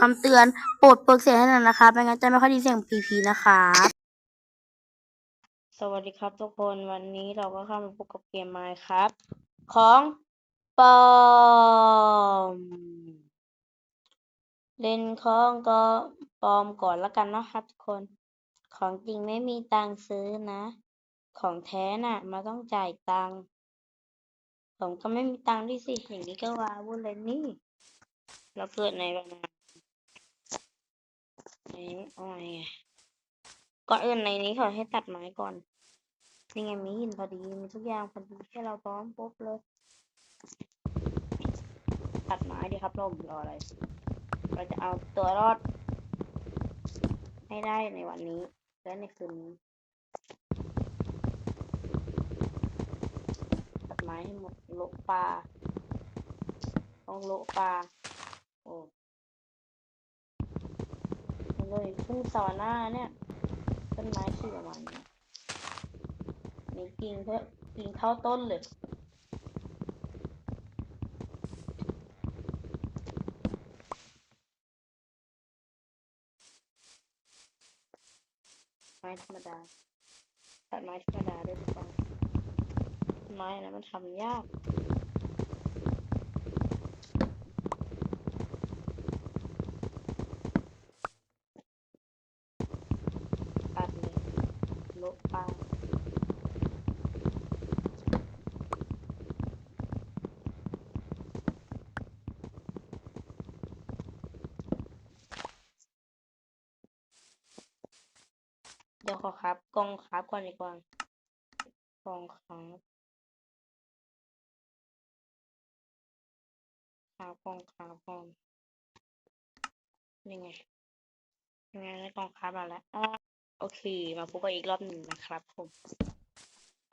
คำเตือนโปรดเปิดเสียงให้หน่อยนะครับไม่งั้นจะไม่ค่อยไดีเสียงพีพีนะครับสวัสดีครับทุกคนวันนี้เราก็เข้ามาพบกับเกมไมค์ครับ ของปลอม เล่นของก็ปลอมก่อนแล้วกันเนาะครับทุกคน ของจริงไม่มีตังซื้อนะ ของแท้น่ะมันต้องจ่ายตังผมก็ไม่มีตังค์ด้วยสิอย่างนี้ก็ว้าวุ่นเลยนี่ เราเกิดในแบบ นั้นนี้เอาไงอะก่อนอื่นในนี้ขอให้ตัดไม้ก่อนนี่ไงมีหินพอดีมีทุกอย่างพอดีแค่เราพร้อมปุ๊บเลย ตัดไม้ดีครับลมรออะไรเราจะเอาตัวรอดให้ได้ในวันนี้และในคืนนี้ตัดไม้ให้หมดโลปลาต้องโลปลาโอ้ เลยขึ้นต่อหน้าเนี่ยต้นไม้ชื่อประมาณนี้นี่กิ่งเพื่อกิ่งเท่าต้นเลยไม้ธรรมดาตัดไม้ธรรมดาด้วยดีกว่าไม้นะมันทำยาก ตัดเลยลบปลาเดี๋ยว ขอครับ กองครับก่อนดีกว่ากองครับครับกองครับกองนี่ไงยังไงแล้กองครับมาแล้วโอเค มาพบกันอีกรอบหนึ่งนะครับผม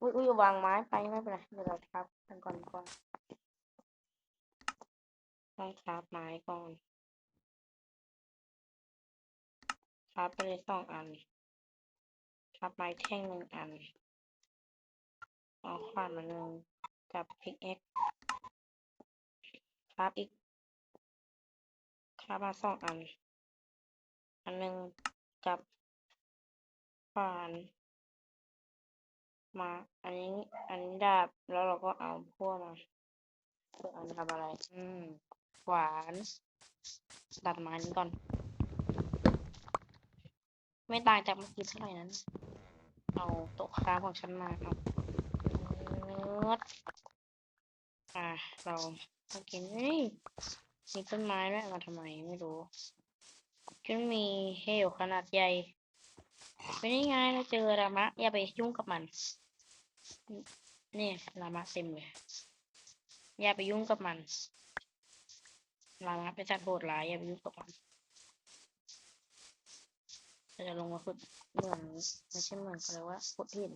อุ้ยอุ้ยวางไม้ไปไม่เป็นไรเดี๋ยวเราครับกันก่อนก่อนต้องครับไม้ก่อนครับไปเลยสองอัน ครับไม้แท่งหนึ่งอันเอาขวานมาหนึ่งกับพิกเอ็กครับอีกครับมาสองอัน อันหนึ่งกับขวานมา อันนี้อันนี้ดาบแล้วเราก็เอาพวกมาเพื่ออามาทำอะไร อืมขวานตัดไม้นี้ก่อน ไม่ต่างจากเมื่อกี้เท่าไหร่นั้น เอาโต๊ะค้าของฉันมาเอาเนื้ออะเราโอเคนี่มีต้นไม้ด้วยมาทำไมไม่รู้ก็มีเฮลขนาดใหญ่เป็นยังไงเราเจอรามะ อย่าไปยุ่งกับมัน นี่ยลามะเต็มเลย อย่าไปยุ่งกับมันลามะเป็นสัตว์โหดร้ายอย่าไปยุ่งกับมัน เราจะลงมาขุดเหมืองไม่ใช่เหมืองเขาเรียกว่าขุดหิน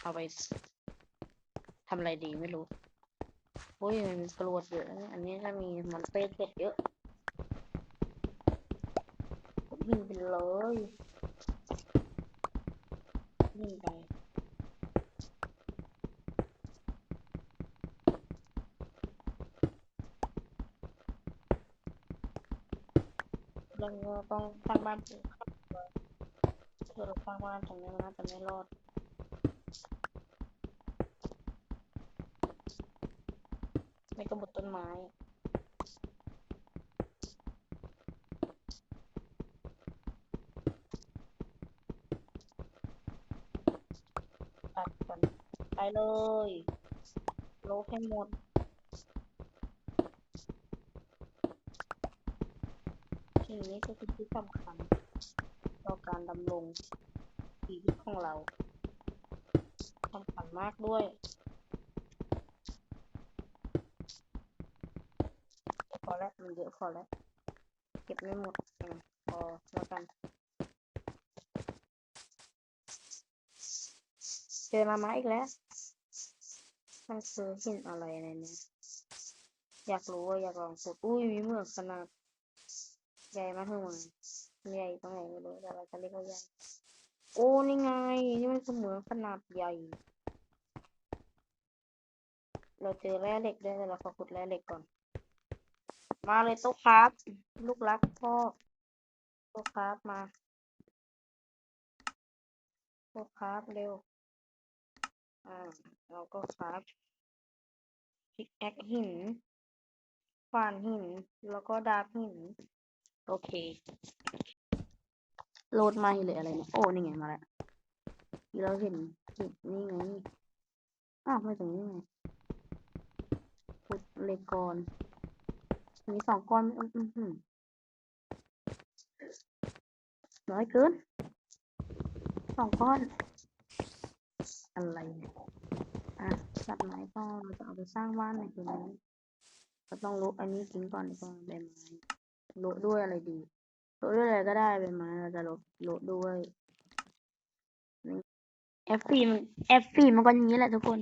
เอาไปทำอะไรดีไม่รู้โอ้ยมันกรวดเยอะนะอันนี้จะมีมอนเตอร์เก็ดเยอะขุดหินไปเลยหินไปเราต้องสร้างบ้าน เพื่อเราสร้างบ้านตรงนี้มันน่าจะไม่รอดไม่ก็บดต้นไม้ตัดก่อนไปเลยโลให้หมดสิ่งนี้คือที่สำคัญ ต่อการดำรงชีวิตของเราสำคัญมากด้วยพอแล้วมันเยอะพอแล้ว เก็บไม่หมดอะพอแล้วกัน เจอมาไม้อีกแล้ว มันคือหินอะไรในนี้อยากรู้ว่าอยากลองขุดอุ้ยมีเมือกขนาดใหญ่มากเลย ใหญ่ตรงไหนไม่รู้แต่เราจะเรียกว่าใหญ่ โอ้นี่ไง นี่มันคือเหมืองขนาดใหญ่ เราเจอแร่เหล็กด้วยแต่เราขอขุดแร่เหล็กก่อน มาเลยโต๊ะครับ ลูกรักพ่อโต๊ะครับมาโต๊ะครับเร็ว อ่า เราก็ครับพิกแอคหินฟานหิน แล้วก็ดาบหิน โอเค โหลดมาเลยอะไรเนี่ย โอ้นี่ไงมาแล้วที่เราเห็นจุดนี่ไง อ้าวไม่ตรงนี้ไงพุดเลกอนมีสองก้อนอืมอืมอืมน้อยเกินสองก้อน อะไรเนี่ยอะตัดไม้ต่อเราจะเอาไปสร้างบ้านในคืนนี้ก็ต้องลบอันนี้ทิ้งก่อนดีกว่าใบไม้ โลด้วยอะไรดีโลด้วยอะไรก็ได้ใบไม้เราจะลบลบด้วยเอฟฟี่มันเอฟฟี่มันก็อย่างนี้แหละทุกคน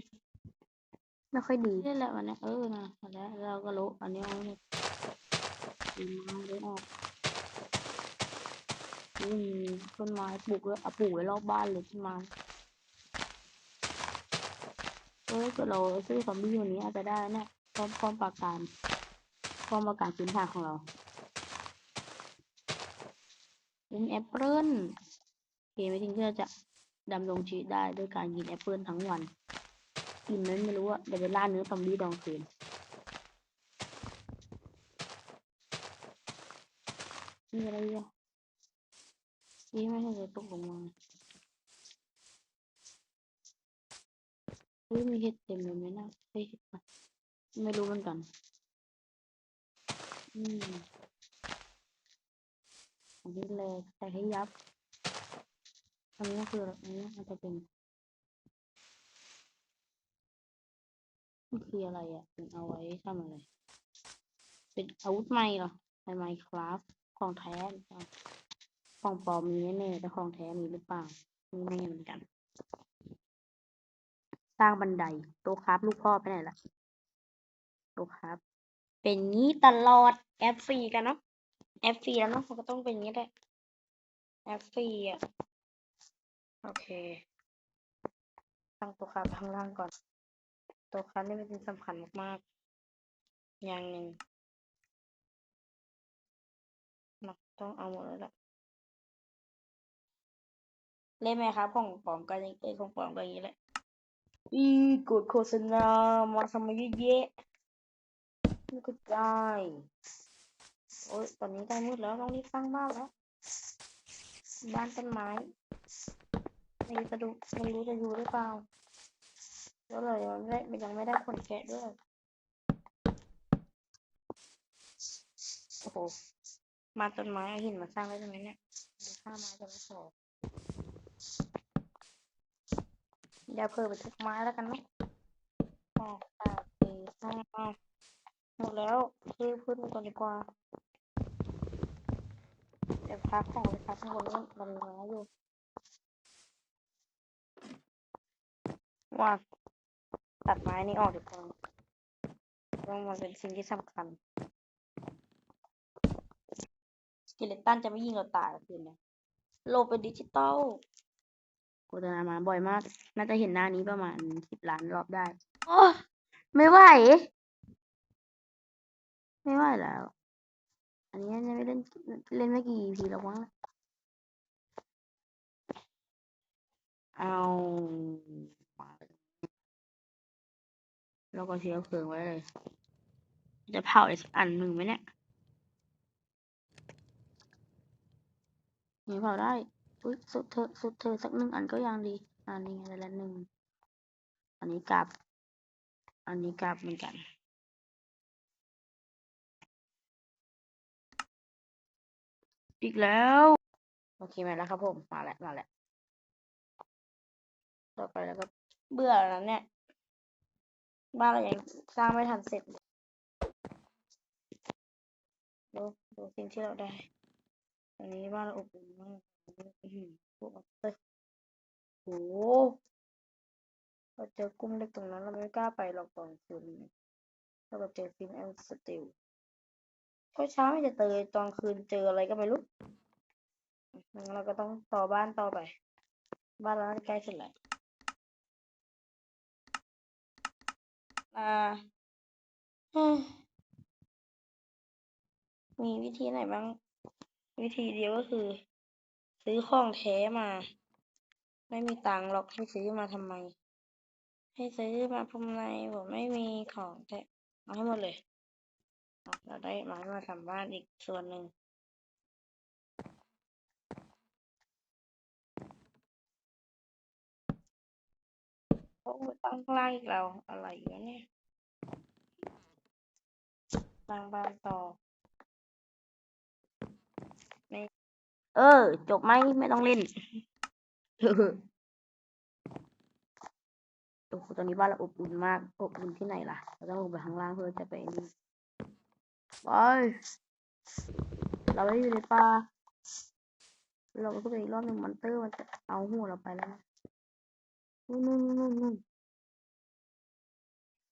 ไม่ค่อยดีนี่แหละวันนี้เออนะแล้วเราก็ลบอันนี้เอาให้ดีมาเลยออกนี่มีต้นไม้ปลูกด้วยเอาปลูกไว้รอบบ้านเลยต้นไม้เออก็เราซื้อซอมบี้วันนี้อาจจะได้นะพร้อมพร้อมปราการพร้อมปราการพื้นฐานของเรา เป็นแอปเปิลเกมไม่ทิ้งที่เราจะดำรงชีวิตได้ด้วยการกินแอปเปิลทั้งวันกินนั้นไม่รู้อะเดี๋ยวไปล่าเนื้อซอมบี้ดองคืนนี่อะไรอะนี่ไม่ให้เลยตกลงมาอุ้ยมีเห็ดเต็มเลยไหมนะเฮ้ยไม่รู้เหมือนกัน อืม นี้เลยแต่ให้ยับอันนี้ก็คืออันนี้มันจะเป็นมันคืออะไรอะเป็นเอาไว้ทำอะไร เป็นอาวุธใหม่เหรอในไมคราฟของแท้ของปลอมมีแน่ๆแต่ของแท้มีหรือเปล่าไม่แน่เหมือนกัน สร้างบันไดโต๊ะครับลูกพ่อไปไหนล่ะโต๊ะครับ เป็นงี้ตลอดแอปฟรีกันเนาะ แอปฟรีแล้วเนาะมันก็ต้องเป็นงี้แหละแอปฟรีอะ โอเค ตั้งต๊ะครับข้างล่างก่อนต๊ะครับนี่เป็นสำคัญมากๆ อย่างหนึ่งเราต้องเอาหมดแล้วแหละเล่นไหมครับของปลอมก็ยังเอ้ยของปลอมก็อย่างนี้แหละ อีกดโฆษณามาทำไมเยอะแยะไม่ก็ได้ โอ้ยตอนนี้ใกล้มืดแล้วต้องรีบสร้างบ้านแล้ว บ้านต้นไม้ไม่รู้จะดูไม่รู้จะอยู่หรือเปล่าแล้วเลยยังไม่ได้ยังไม่ได้ขนแกะด้วย โอ้โห มาต้นไม้หินมาสร้างได้ตรงนี้เนี่ยดูค่าไม้จะไม่พออย่าเพิ่มไปทุกไม้แล้วกันเนาะแปดแปดสี่ห้าหมดแล้วรีบขึ้นไปก่อนดีกว่า เดี๋ยวพักของไปพักข้างบนนู้นมันร้อนอยู่ว่าตัดไม้นี้ออกดีกว่าเพราะมันเป็นสิ่งที่สำคัญสเกเลตันจะไม่ยิงเราตายคืนเนี่ยโลกเป็นดิจิตอลโฆษณามาบ่อยมาก น่าจะเห็นหน้านี้ประมาณสิบล้านรอบได้ โอ้ไม่ไหว ไม่ไหวแล้วอั นนี้ยังไม่เล่นเล่นไม่กี่ทีแล้วมั้งเอามาแล้วก็เชื้อเพลิงไว้เลย จะเผาอีกสักอันหนึ่งไหมเนี่ยมีเผาได้อุ้ยสุดเธอสุดเธอสักหนึ่งอันก็ยังดี อันนี้อะไรละหนึ่งอันนี้กลับ อันนี้กลับเหมือนกัน อีกแล้ว โอเคมาแล้วครับผมมาแล้วมาแล้วต่อไปแล้วก็เบื่อแล้วเนี่ย บ้านเรายังสร้างไม่ทันเสร็จดูดูสิ่งที่เราได้อันนี้บ้านเราอบอุ่นมากอื้อหือพวกเอ้โหเราเจอกุ้งเล็กตรงนั้นเราไม่กล้าไปหรอกตอนคืนนี้เราแบบเจอฟินแอนสติล ก็เช้าไม่จะเจอตอนคืนเจออะไรก็ไม่รู้เราก็ต้องต่อบ้านต่อไป บ้านเราใกล้เสร็จแล้วอ่าเฮ้ยมีวิธีไหนบ้าง วิธีเดียวก็คือ ซื้อของแท้มา ไม่มีตังค์หรอกให้ซื้อมาทำไม ให้ซื้อมาทำไมผมไม่มีของแท้เอาให้หมดเลย เราได้ไม้มาทำบ้านอีกส่วนหนึ่งโอ้ตั้งข้างล่างอีกแล้วอะไรอยู่เนี่ยสร้างบ้านต่อเออ จบไหมไม่ต้องเล่นโอ้โหตอนนี้บ้านเราอบอุ่นมาก อบอุ่นที่ไหนล่ะ เราต้องลงไปข้างล่างเพื่อจะไปนี่ ไปเราไม่อยู่ในป่าเราก็ไปอีกรอบหนึ่งมอนเตอร์มันจะเอาหัวเราไปแล้วนู่นนู่นนู่นนู่น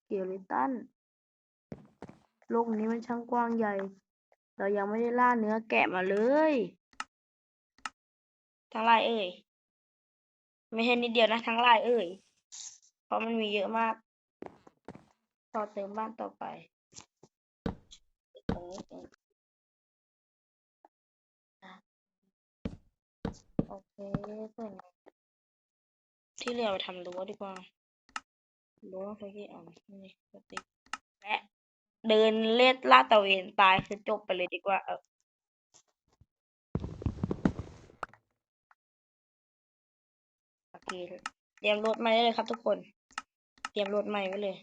เกลิตันโลกนี้มันช่างกว้างใหญ่ เรายังไม่ได้ล่าเนื้อแกะมาเลยทั้งลายเอ่ย ไม่ใช่นิดเดียวนะทั้งลายเอ่ย เพราะมันมีเยอะมาก ต่อเติมบ้านต่อไปตรงนี้เองอะ โอเคส่วนที่เหลือไปทำรั้วดีกว่ารั้วเมื่อกี้อะนี่สติ๊กและเดินเล็ดลาดตะเวนตายคือจบไปเลยดีกว่าเออโอเคเตรียมรถใหม่ได้เลยครับทุกคน เตรียมรถใหม่ไว้เลย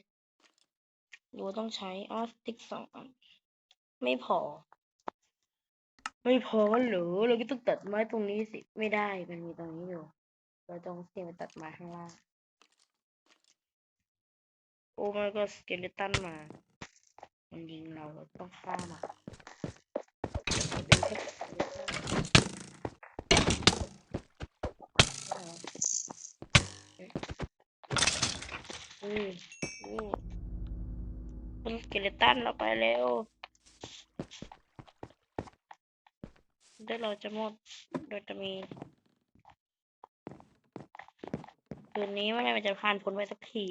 รั้วต้องใช้ออสติ๊กสองอัน ไม่พอ ไม่พอเหรอเราก็ต้องตัดไม้ตรงนี้สิ ไม่ได้ มันมีตรงนี้อยู่ เราต้องเสียไปตัดไม้ข้างล่าง โอ้มันก็สเกเลตันมา มันยิงเราเราต้องฆ่ามันเป็นแค่สกเลตันได้แล้วเอ๊ะอืมอืมเป็นสเกเลตันเราไปเร็ว เดี๋ยวเราจะหมดโดยจะมีคืนนี้เมื่อไหรมันจะผ่านพ้นไปสักที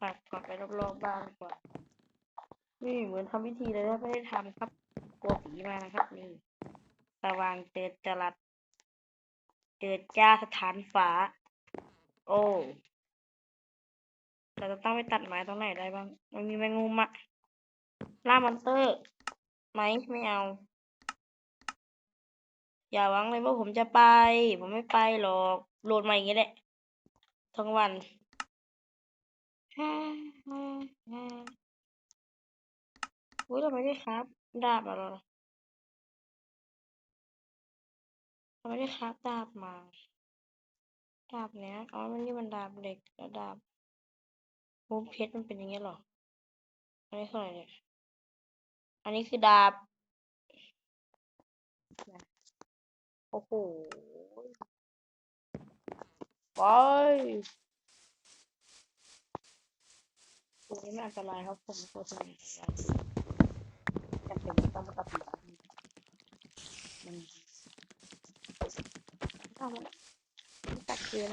ปักกลับไปรอบๆบ้านก่อนนี่เหมือนทำพิธีเลยนะไม่ได้ทำครับกลัวผีมานะครับ นี่สว่างเจิดจรัสเจิดจ้าสถานฟ้าโอ้เราจะต้องไปตัดไม้ตรงไหนได้บ้าง มันมีแมงมุมอะ ล่ามอนเตอร์ไหมไม่เอา อย่าหวังเลยว่าผมจะไป ผมไม่ไปหรอก โหลดมาอย่างนี้แหละทั้งวันฮ่าฮ่าฮ่าอุ้ยทำไมได้ครับ ดาบมาแล้วทำไมได้ครับดาบมา ดาบเนี้ยอ๋อมันนี่มันดาบเหล็กแล้วดาบมุมเพชรมันเป็นอย่างเงี้ยหรออันนี้เท่าไหร่เนี่ย อันนี้คือดาบ โอ้โหไปตรงนี้มันอันตรายครับผมโฆษณาอันตรายจำเป็นต้องมาตัดสินมันเอามาตัดเคืน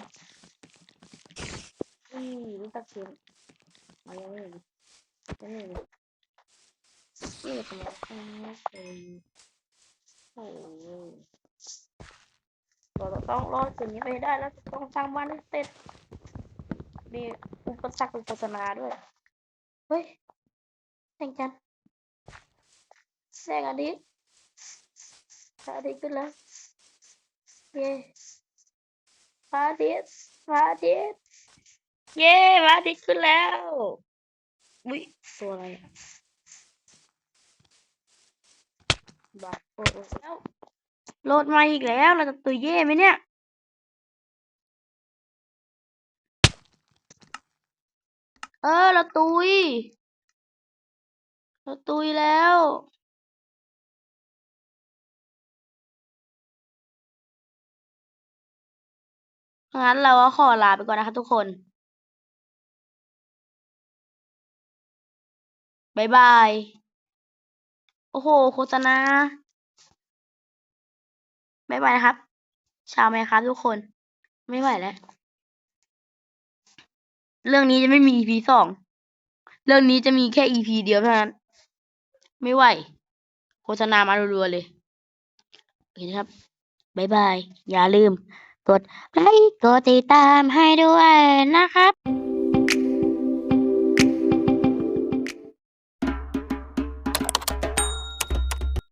อืมนี่ตัดเคืนมายังไม่เห็นยังไม่เห็น นี่ทำไมอ้าวโอ้โหเราต้องรอดสิ่งนี้ไปได้แล้วต้องสร้างบ้านให้เสร็จมีอุปสรรคเป็นาด้วย เฮ้ยแสงจันแสงอาทิตย์พระอาทิตย์ขึ้นแล้วเย้พระอาทิตย์พระอาทิตย์เย้พระอาทิตย์ขึ้นแล้ววิตัวอะไรอะ บาดโอ้โอ้แล้วโหลดมาอีกแล้ว เราจะตุยเย่ไหมเนี่ย เออ เราตุย เราตุยแล้วงั้นเราก็ขอลาไปก่อนนะคะทุกคนบ๊ายบาย โอ้โห โฆษณาบ๊ายบายนะครับ ชาวไหมครับทุกคน ไม่ไหวแล้ว เรื่องนี้จะไม่มี EP สอง เรื่องนี้จะมีแค่ EP เดียวเท่านั้น ไม่ไหว โฆษณามารัวๆเลยโอเคนครับบายบาย อย่าลืม กดไลค์ กดติดตามให้ด้วยนะครับ